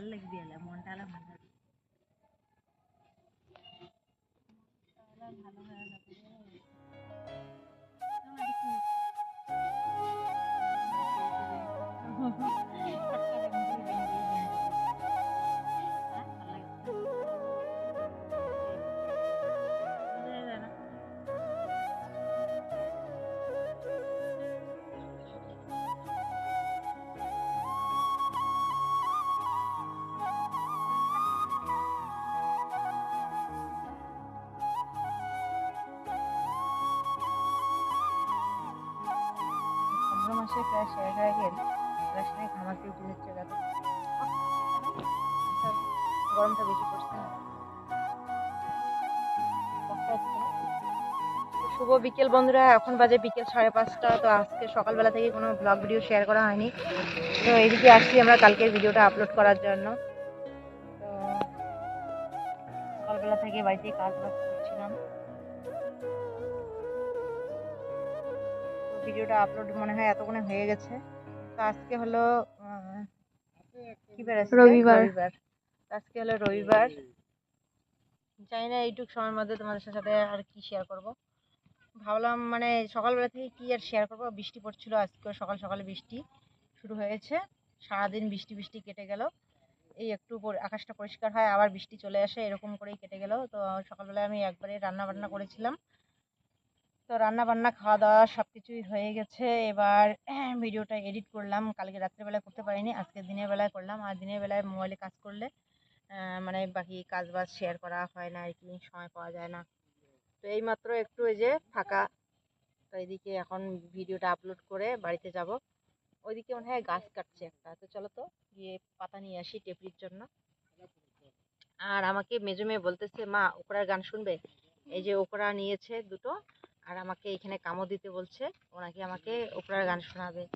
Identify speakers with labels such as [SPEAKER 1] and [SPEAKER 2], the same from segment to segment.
[SPEAKER 1] ভালো লাগবে এলে মনটা ভালো ভালো হয়ে মাসে প্রায় শেষ হয়ে গেল। রাসায়নিক ঘামাতে উঠে যাচ্ছে দেখো গরমটা বেশি পড়ছে না। শুভ বিকেল, বন্ধুরা। এখন বাজে বিকেল সাড়ে পাঁচটা। তো আজকে সকালবেলা থেকে কোনো ব্লগ ভিডিও শেয়ার করা হয়নি। তো এদিকে আসছি আমরা কালকের ভিডিওটা আপলোড করার জন্য। তো সকালবেলা থেকে বাড়িতে কাজ বাজ করছিলাম। ভিডিওটা আপলোড মনে হয় এতক্ষণে হয়ে গেছে। তো আজকে হলো কি বার।
[SPEAKER 2] রবিবার।
[SPEAKER 1] আজকে হলো রবিবার। জানি না এইটুক সময়ের মধ্যে তোমাদের সাথে আর কি শেয়ার করব। ভাবলাম মানে সকালবেলা থেকে কি আর শেয়ার করব? বৃষ্টি পড়ছিল আজকে সকাল সকালে বৃষ্টি শুরু হয়েছে। সারাদিন বৃষ্টি বৃষ্টি কেটে গেল। এই একটু আকাশটা পরিষ্কার হয় আবার বৃষ্টি চলে আসে এরকম করেই কেটে গেল। তো সকালবেলায় আমি একবারে রান্না বান্না করেছিলাম। তো রান্না বান্না খাওয়া দাওয়া সব কিছুই হয়ে গেছে। এবার ভিডিওটা এডিট করলাম। কালকে রাত্রেবেলায় করতে পারিনি। আজকে দিনের বেলায় করলাম। আর দিনের বেলায় মোবাইলে কাজ করলে মানে বাকি কাজ বাজ শেয়ার করা হয় না আর কি, সময় পাওয়া যায় না। তো এইমাত্র একটু এই যে ফাঁকা। তো এদিকে এখন ভিডিওটা আপলোড করে বাড়িতে যাব। ওইদিকে মনে হয় গাছ কাটছে একটা। তো চলো তো গিয়ে পাতা নিয়ে আসি টেপরির জন্য। আর আমাকে মেজো মেয়ে বলতেছে, মা, ওকরার গান শুনবে? এই যে ওকরা নিয়েছে দুটো। আর আমাকে এখানে কামো দিতে বলছে। ওনাকে আমাকে ওকরার গান শোনাবে।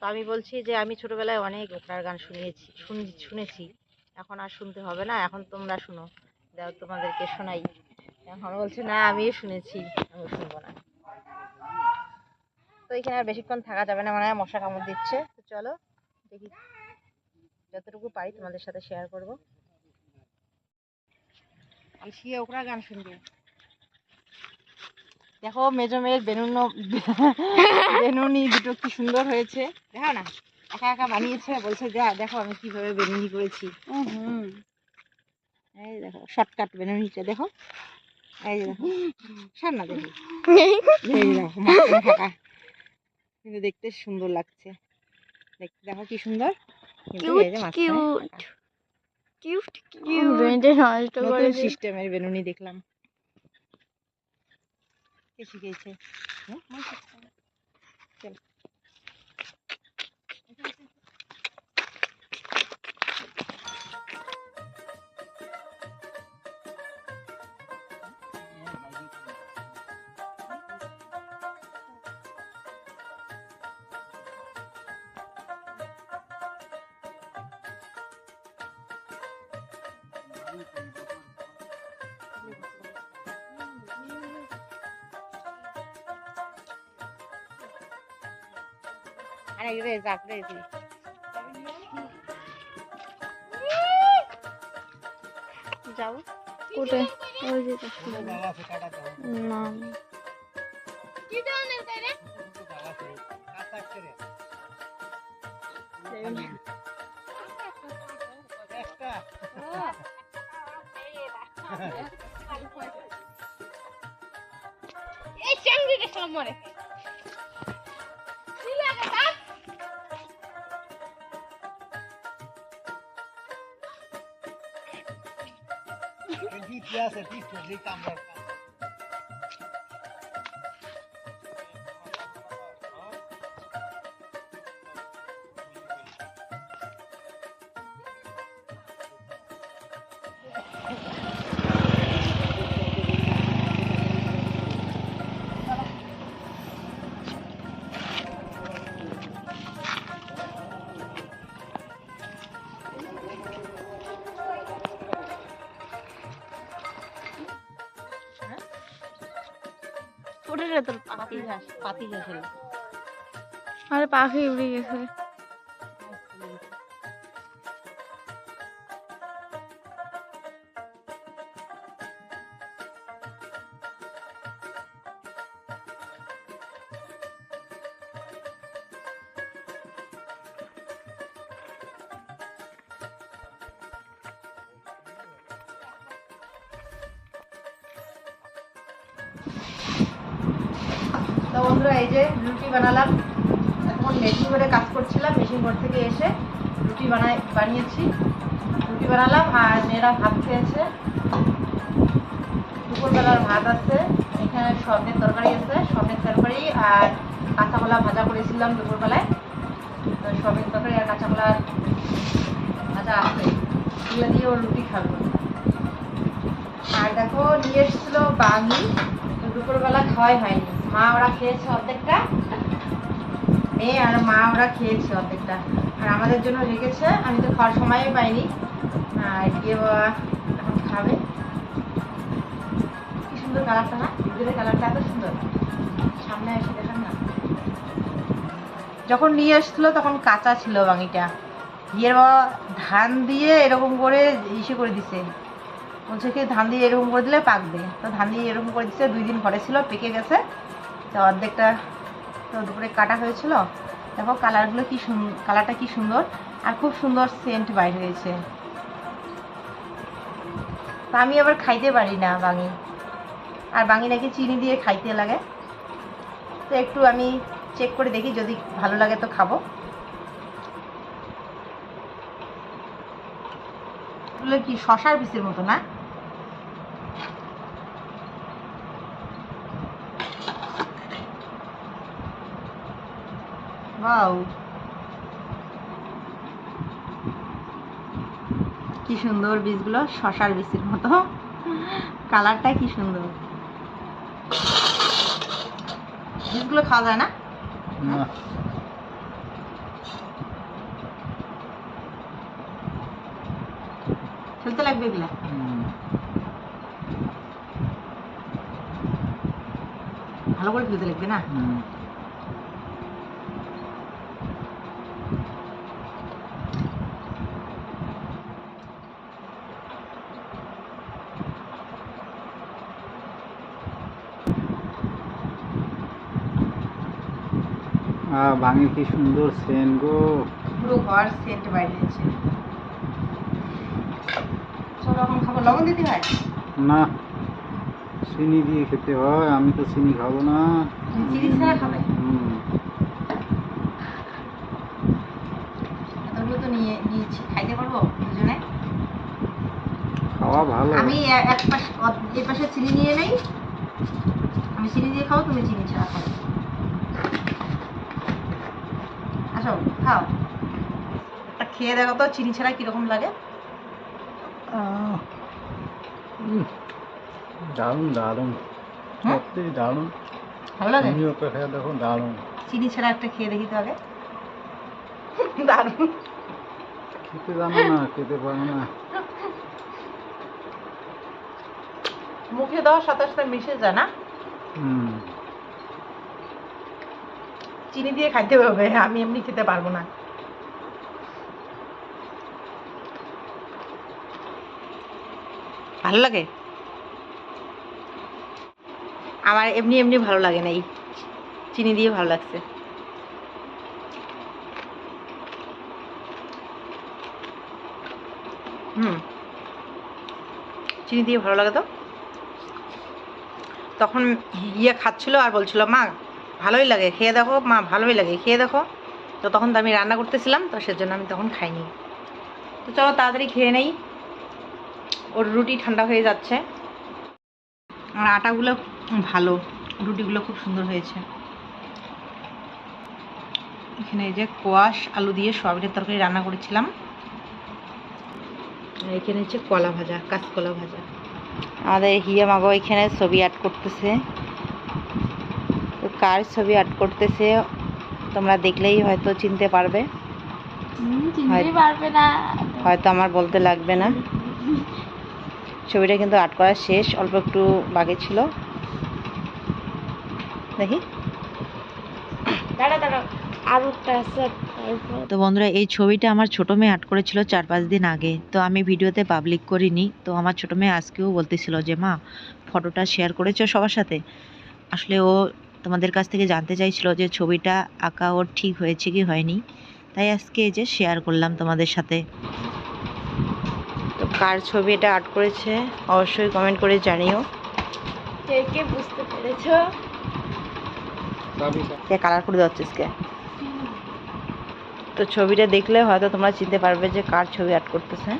[SPEAKER 1] তো আমি বলছি যে, আমি ছোটবেলায় অনেক ওকরার গান শুনিয়েছি, শুন- শুনেছি। এখন আর শুনতে হবে না, এখন তোমরা শুনো। দাও তোমাদেরকে শোনাই। এখন বলছে, না, আমিও শুনেছি আমি শুনব না। তো এখানে আর বেশিক্ষণ থাকা যাবে না মানে মশা কামড় দিচ্ছে। তো চলো, দেখি যতটুকু পারি তোমাদের সাথে শেয়ার করব। আমি শিয়ে গান শুনবে। দেখো মেজো মেয়ের বেনুন বেনুনি দুটো কি সুন্দর হয়েছে। দেখো না একা একা বানিয়েছে বলছে যা দেখো আমি কীভাবে বেনুনি করেছি। এই দেখো শর্টকাট বেনুনিটা দেখো। এই দেখো সার না দেখি। এই দেখো ফাঁকা। কিন্তু দেখতে সুন্দর লাগছে। দেখতে দেখো কি সুন্দর।
[SPEAKER 2] কিউট। কিউট কিউট
[SPEAKER 1] সিস্টেমের বেনুনি দেখলাম। কে শিখিয়েছে হুম? চল। যাক রে তুই যাও।
[SPEAKER 2] কোথায়? ওই যে না।
[SPEAKER 3] এই চাঙ্গিকে সব মরে
[SPEAKER 2] উঠে রে তোর আরে পাখি উড়ে গেছে।
[SPEAKER 1] তো বন্ধুরা, এই যে রুটি বানালাম। এখন মেশিন করে কাজ করছিলাম, মেশিন ঘর থেকে এসে রুটি বানাই বানিয়েছি। রুটি বানালাম আর মেয়েরা ভাত খেয়েছে। দুপুরবেলার ভাত আছে। এখানে স্বর্ণের তরকারি আছে, স্বর্ণের তরকারি আর কাঁচা কলা ভাজা করেছিলাম দুপুরবেলায়। তো স্বর্ণের তরকারি আর কাঁচা কলা ভাজা আছে। এগুলো দিয়ে ওর রুটি খাব। আর দেখো, নিয়ে এসেছিল বাঙি। দুপুরবেলা খাওয়াই হয়নি। মা ওরা খেয়েছে অর্ধেকটা? মেয়ে আর মা ওরা খেয়েছে অর্ধেকটা। আর আমাদের জন্য রেখেছে, আমি তো খাওয়ার সময়ই পাইনি। আর গিয়ে বাবা এখন খাবে। কি সুন্দর কালারটা না? ভিতরের কালারটা এত সুন্দর। সামনে এসে দেখান না। যখন নিয়ে এসেছিল তখন কাঁচা ছিল বাঙিটা। বিয়ের বাবা ধান দিয়ে এরকম করে ইসে করে দিছে। বলছে কি, ধান দিয়ে এরকম করে দিলে পাকবে। তো ধান দিয়ে এরকম করে দিচ্ছে দুই দিন ঘরে ছিল, পেকে গেছে। তো অর্ধেকটা তো দুপুরে কাটা হয়েছিল। দেখো কালারগুলো কি কালারটা কি সুন্দর আর খুব সুন্দর সেন্ট বাইর হয়েছে। তো আমি আবার খাইতে পারি না বাঙি। আর বাঙি নাকি চিনি দিয়ে খাইতে লাগে। তো একটু আমি চেক করে দেখি, যদি ভালো লাগে তো খাব। এগুলো কি শশার পিসের মতো না? ওয়াও কি সুন্দর বীজগুলো শশার বীজের মতো। কালারটা কি সুন্দর। বীজগুলো খাওয়া যায় না?
[SPEAKER 4] না।
[SPEAKER 1] খেলতে লাগবে এগুলা? ভালো করে খেলতে লাগবে না?
[SPEAKER 4] ভাঙে কি সুন্দর সেন গো।
[SPEAKER 1] পুরো ঘর সেন্ট বাইরে দিয়েছে চলো এখন খাব। লবণ দিতে হয়?
[SPEAKER 4] না চিনি দিয়ে খেতে হয়। আমি তো চিনি খাব না।
[SPEAKER 1] চিনি ছাড়া খাবে?
[SPEAKER 4] হুম।
[SPEAKER 1] তো নিয়ে নিয়েছি। খাইতে পারব দুজনে?
[SPEAKER 4] খাওয়া ভালো।
[SPEAKER 1] আমি এ- এক পাশ এই পাশে চিনি নিয়ে নেই। আমি চিনি দিয়ে খাব তুমি চিনি ছাড়া খাও আসো খাও একটা খেয়ে দেখো তো চিনি ছাড়া কীরকম লাগে?
[SPEAKER 4] দারুণ দারুণ।
[SPEAKER 1] হ্যাঁ?
[SPEAKER 4] সত্যি দারুণ।
[SPEAKER 1] ভালো লাগে?
[SPEAKER 4] তুমিও তো খেয়ে দেখো দারুণ।
[SPEAKER 1] চিনি ছাড়া একটা খেয়ে দেখি তো আগে। দারুণ।
[SPEAKER 4] খেতে জানো না খেতে পারো না।
[SPEAKER 1] মুখে দেওয়ার সাথে সাথে মিশে যায় না?
[SPEAKER 4] হুম।
[SPEAKER 1] চিনি দিয়ে খাইতে হবে, আমি এমনি খেতে পারব না। ভালো লাগে? আমার এমনি এমনি ভালো লাগে না, এই চিনি দিয়ে ভালো লাগছে। হুম। চিনি দিয়ে ভালো লাগে তো? তখন ইয়ে খাচ্ছিল আর বলছিল, মা ভালোই লাগে। খেয়ে দেখো, মা ভালোই লাগে। খেয়ে দেখো। তো তখন তো আমি রান্না করতেছিলাম, তো সেজন্য আমি তখন খাইনি। তো চলো তাড়াতাড়ি খেয়ে নেই। ওর রুটি ঠান্ডা হয়ে যাচ্ছে। আর আটাগুলো ভালো। রুটিগুলো খুব সুন্দর হয়েছে। এখানে এই যে কোয়াশ, আলু দিয়ে সয়াবিনের তরকারি রান্না করেছিলাম। এখানে হচ্ছে কলা ভাজা, কাঁচকলা ভাজা। আমাদের হিয়া মাগো এখানে ছবি অ্যাড করতেছে। কার ছবি আর্ট করতেছে তোমরা দেখলেই হয়তো চিনতে পারবে।
[SPEAKER 2] পারবে না।
[SPEAKER 1] হয়তো আমার বলতে লাগবে না। ছবিটা কিন্তু আর্ট করা শেষ অল্প একটু বাকি ছিল। দেখি।
[SPEAKER 2] দাঁড়া দাঁড়া
[SPEAKER 5] তো বন্ধুরা এই ছবিটা আমার ছোট মেয়ে আর্ট করেছিল চার পাঁচ দিন আগে। তো আমি ভিডিওতে পাবলিক করিনি। তো আমার ছোট মেয়ে আজকেও বলতেছিল যে মা ফটোটা শেয়ার করেছ সবার সাথে? আসলে ও তোমাদের কাছ থেকে জানতে চাইছিল যে ছবিটা আঁকা ওর ঠিক হয়েছে কি হয়নি তাই আজকে এই যে শেয়ার করলাম তোমাদের সাথে। তো কার ছবি এটা আর্ট করেছে অবশ্যই কমেন্ট করে জানিও।
[SPEAKER 2] কে কে বুঝতে পেরেছ?
[SPEAKER 5] কে কালার করে যাচ্ছিস কে তো ছবিটা দেখলে হয়তো তোমরা চিনতে পারবে যে কার ছবি অ্যাড করতেছে।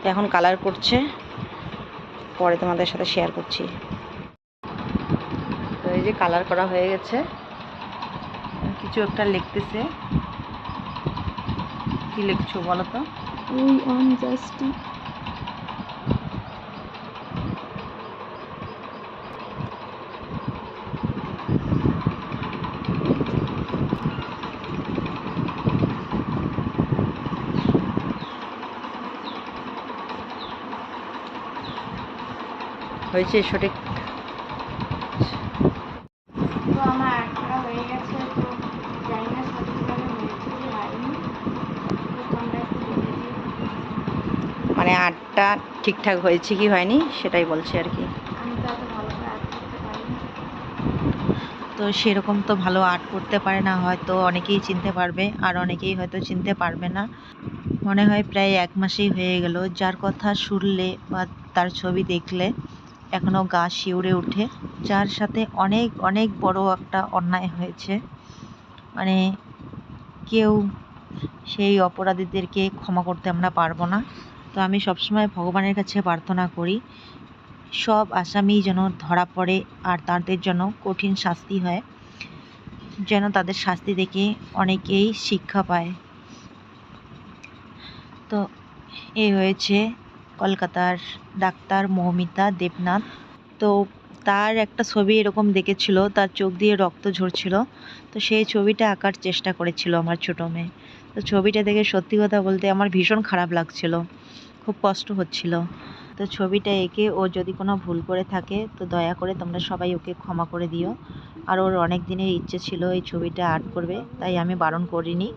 [SPEAKER 5] তো এখন কালার করছে পরে তোমাদের সাথে শেয়ার করছি। এই যে কালার করা হয়ে গেছে। কিছু একটা লিখতেছে। কি লিখছো বলো তো?
[SPEAKER 2] উই অন জাস্টি
[SPEAKER 5] হয়েছে সঠিক
[SPEAKER 2] তো আমার আর্ট করা হয়ে গেছে তো জানি না সঠিকভাবে হয়েছে কি হয়নি তো তোমরা একটু বলে দিও
[SPEAKER 5] মানে আর্টটা ঠিকঠাক হয়েছে কি হয়নি সেটাই বলছে আর কি। তো সেরকম তো ভালো আর্ট করতে পারে না, হয়তো অনেকেই চিনতে পারবে আর অনেকেই হয়তো চিনতে পারবে না। মনে হয় প্রায় এক মাসেই হয়ে গেল, যার কথা শুনলে বা তার ছবি দেখলে এখনও গা শিউরে ওঠে, যার সাথে অনেক অনেক বড় একটা অন্যায় হয়েছে। মানে কেউ সেই অপরাধীদেরকে ক্ষমা করতে আমরা পারব না। তো আমি সবসময় ভগবানের কাছে প্রার্থনা করি, সব আসামি যেন ধরা পড়ে আর তাদের জন্য কঠিন শাস্তি হয়, যেন তাদের শাস্তি দেখে অনেকেই শিক্ষা পায়। তো এই হয়েছে কলকাতার ডাক্তার মৌমিতা দেবনাথ। তো তার একটা ছবি এরকম দেখেছিল, তার চোখ দিয়ে রক্ত ঝরছিল। তো সেই ছবিটা আঁকার চেষ্টা করেছিল আমার ছোটো মেয়ে। তো ছবিটা দেখে সত্যি কথা বলতে আমার ভীষণ খারাপ লাগছিল, খুব কষ্ট হচ্ছিল। তো ছবিটা এঁকে ও যদি কোনো ভুল করে থাকে, তো দয়া করে তোমরা সবাই ওকে ক্ষমা করে দিও। আর ওর অনেক দিনের ইচ্ছে ছিল এই ছবিটা আর্ট করবে, তাই আমি বারণ করিনি।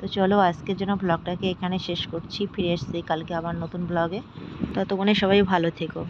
[SPEAKER 5] তো চলো আজকের জন্য ব্লগটাকে এখানে শেষ করছি, ফিরে এসছি কালকে আবার নতুন ব্লগে। ততক্ষণে সবাই ভালো থেকো।